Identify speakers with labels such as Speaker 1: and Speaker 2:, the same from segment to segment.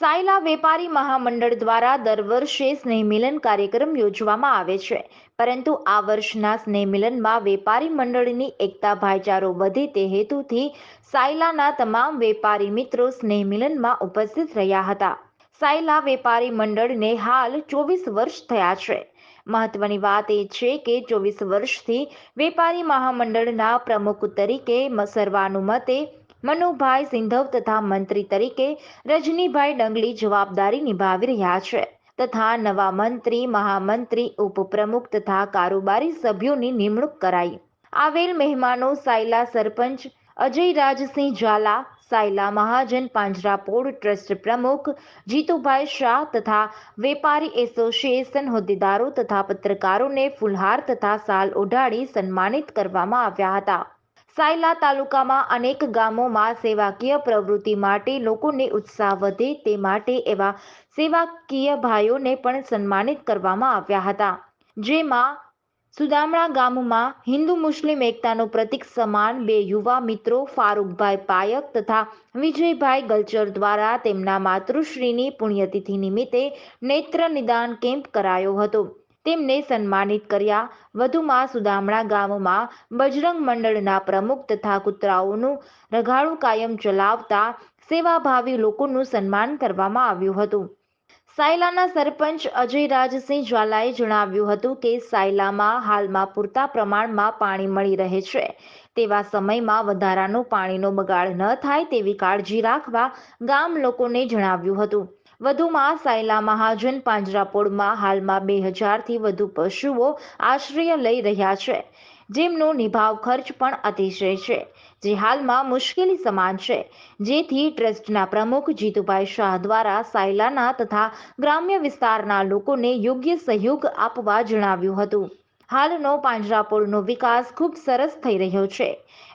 Speaker 1: સાયલા વેપારી મહામંડળ દ્વારા દર વર્ષે સ્નેહ મિલન કાર્યક્રમ યોજવામાં આવે છે. પરંતુ આ વર્ષના સ્નેહ મિલનમાં વેપારી મંડળની એકતા ભાઈચારો વધે તે હેતુથી સાયલાના તમામ વેપારી મિત્રો સ્નેહ મિલનમાં ઉપસ્થિત રહ્યા હતા. સાયલા વેપારી મંડળને હાલ ચોવીસ વર્ષ થયા છે. મહત્વની વાત એ છે કે ચોવીસ વર્ષથી વેપારી મહામંડળના પ્રમુખ તરીકે મસરવાનું સર્વાનુમતે મનુભાઈ સિંધવ તથા મંત્રી તરીકે રજનીભાઈ ડંગલી જવાબદારી નિભાવી રહ્યા છે તથા નવા મંત્રી, મહામંત્રી, ઉપપ્રમુખ તથા કારોબારી સભ્યોની નિમણૂક કરાઈ. આવેલ મહેમાનો સાયલા સરપંચ અજય રાજસિંહ ઝાલા, સાયલા મહાજન પાંજરાપોળ ટ્રસ્ટ પ્રમુખ જીતુભાઈ શાહ તથા વેપારી એસોસિએશન હોદ્દેદારો તથા પત્રકારોને ફુલહાર તથા સાલ ઓઢાડી સન્માનિત કરવામાં આવ્યા હતા. સાયલા તાલુકામાં અનેક ગામોમાં સેવાકીય પ્રવૃત્તિ માટે લોકોને ઉત્સાહ વધે તે માટે એવા સેવાકીય ભાઈઓને પણ સન્માનિત કરવામાં આવ્યા હતા. જેમાં સુદામણા ગામમાં હિન્દુ મુસ્લિમ એકતાનો પ્રતીક સમાન બે યુવા મિત્રો ફારૂકભાઈ પાયક તથા વિજયભાઈ ગલચર દ્વારા તેમના માતૃશ્રીની પુણ્યતિથિ નિમિત્તે નેત્ર નિદાન કેમ્પ કરાયો હતો. તેમને સન્માનિત કર્યા. વધુમાં સુદામણા ગામમાં બજરંગ મંડળના પ્રમુખ તથા કૂતરાઓનું રઘાડું કાયમ ચલાવતા સેવાભાવી લોકોનું સન્માન કરવામાં આવ્યું હતું. સાયલાના સરપંચ અજયરાજસિંહ જ્વાલાએ જણાવ્યું હતું કે સાયલામાં હાલમાં પૂરતા પ્રમાણમાં પાણી મળી રહે છે. તેવા સમયમાં વધારાનો પાણીનો બગાડ ન થાય તેવી કાળજી રાખવા ગામ લોકોને જણાવ્યું હતું. વધુમાં સાયલા મહાજન પાંજરાપોળમાં હાલમાં બે હજારથી વધુ પશુઓ આશ્રય લઈ રહ્યા છે. જેમનો નિભાવ ખર્ચ પણ અતિશય છે, જે હાલમાં મુશ્કેલી સમાન છે. જેથી ટ્રસ્ટના પ્રમુખ જીતુભાઈ શાહ દ્વારા સાયલાના તથા ગ્રામ્ય વિસ્તારના લોકોને યોગ્ય સહયોગ આપવા જણાવ્યું હતું. હાલનો પાંજરાપોળનો વિકાસ ખૂબ સરસ થઈ રહ્યો છે.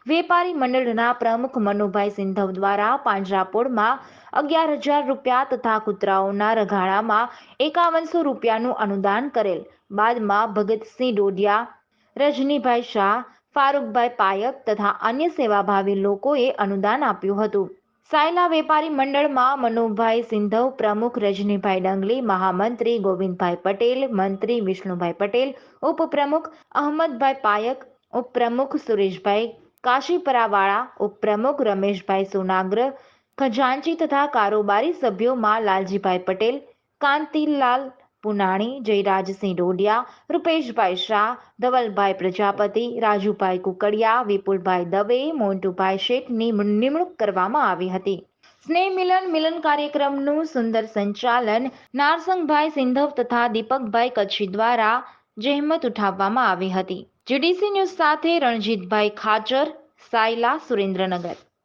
Speaker 1: વેપારી મંડળના પ્રમુખ મનુભાઈ સિંધવ દ્વારા પાંજરાપોળમાં અગિયાર હજાર રૂપિયા તથા કૂતરાઓના રઘાડામાં એકાવનસો રૂપિયાનું અનુદાન કરેલ. બાદમાં ભગતસિંહ ડોડિયા, રજનીભાઈ શાહ, ફારૂકભાઈ પાયક તથા અન્ય સેવાભાવી લોકોએ અનુદાન આપ્યું હતું. સાયલા વેપારી મંડળમાં મનુભાઈ સિંધવ, પ્રમુખ રજનીભાઈ ડંગલી, મહામંત્રી ગોવિંદભાઈ પટેલ, મંત્રી વિષ્ણુભાઈ પટેલ, ઉપપ્રમુખ અહમદભાઈ પાયક, ઉપપ્રમુખ સુરેશભાઈ કાશીપરાવાળા, ઉપપ્રમુખ રમેશભાઈ સોનાગ્ર, ખજાનચી તથા કારોબારી સભ્યોમાં લાલજીભાઈ પટેલ, કાંતિલાલ પુનાણી, જયરાજસિંહ ડોડિયા, રૂપેશભાઈ શાહ, ધવલભાઈ પ્રજાપતિ, રાજુભાઈ કુકડિયા, વિપુલભાઈ દવે, મોન્ટુભાઈ શેઠની નિમણૂક કરવામાં આવી હતી. સ્નેહ મિલન મિલન કાર્યક્રમનું સુંદર સંચાલન નારસંગભાઈ સિંધવ તથા દીપકભાઈ કચ્છી દ્વારા જહેમત ઉઠાવવામાં આવી હતી. જીડીસી ન્યૂઝ સાથે રણજીતભાઈ ખાચર, સાયલા સુરેન્દ્રનગર.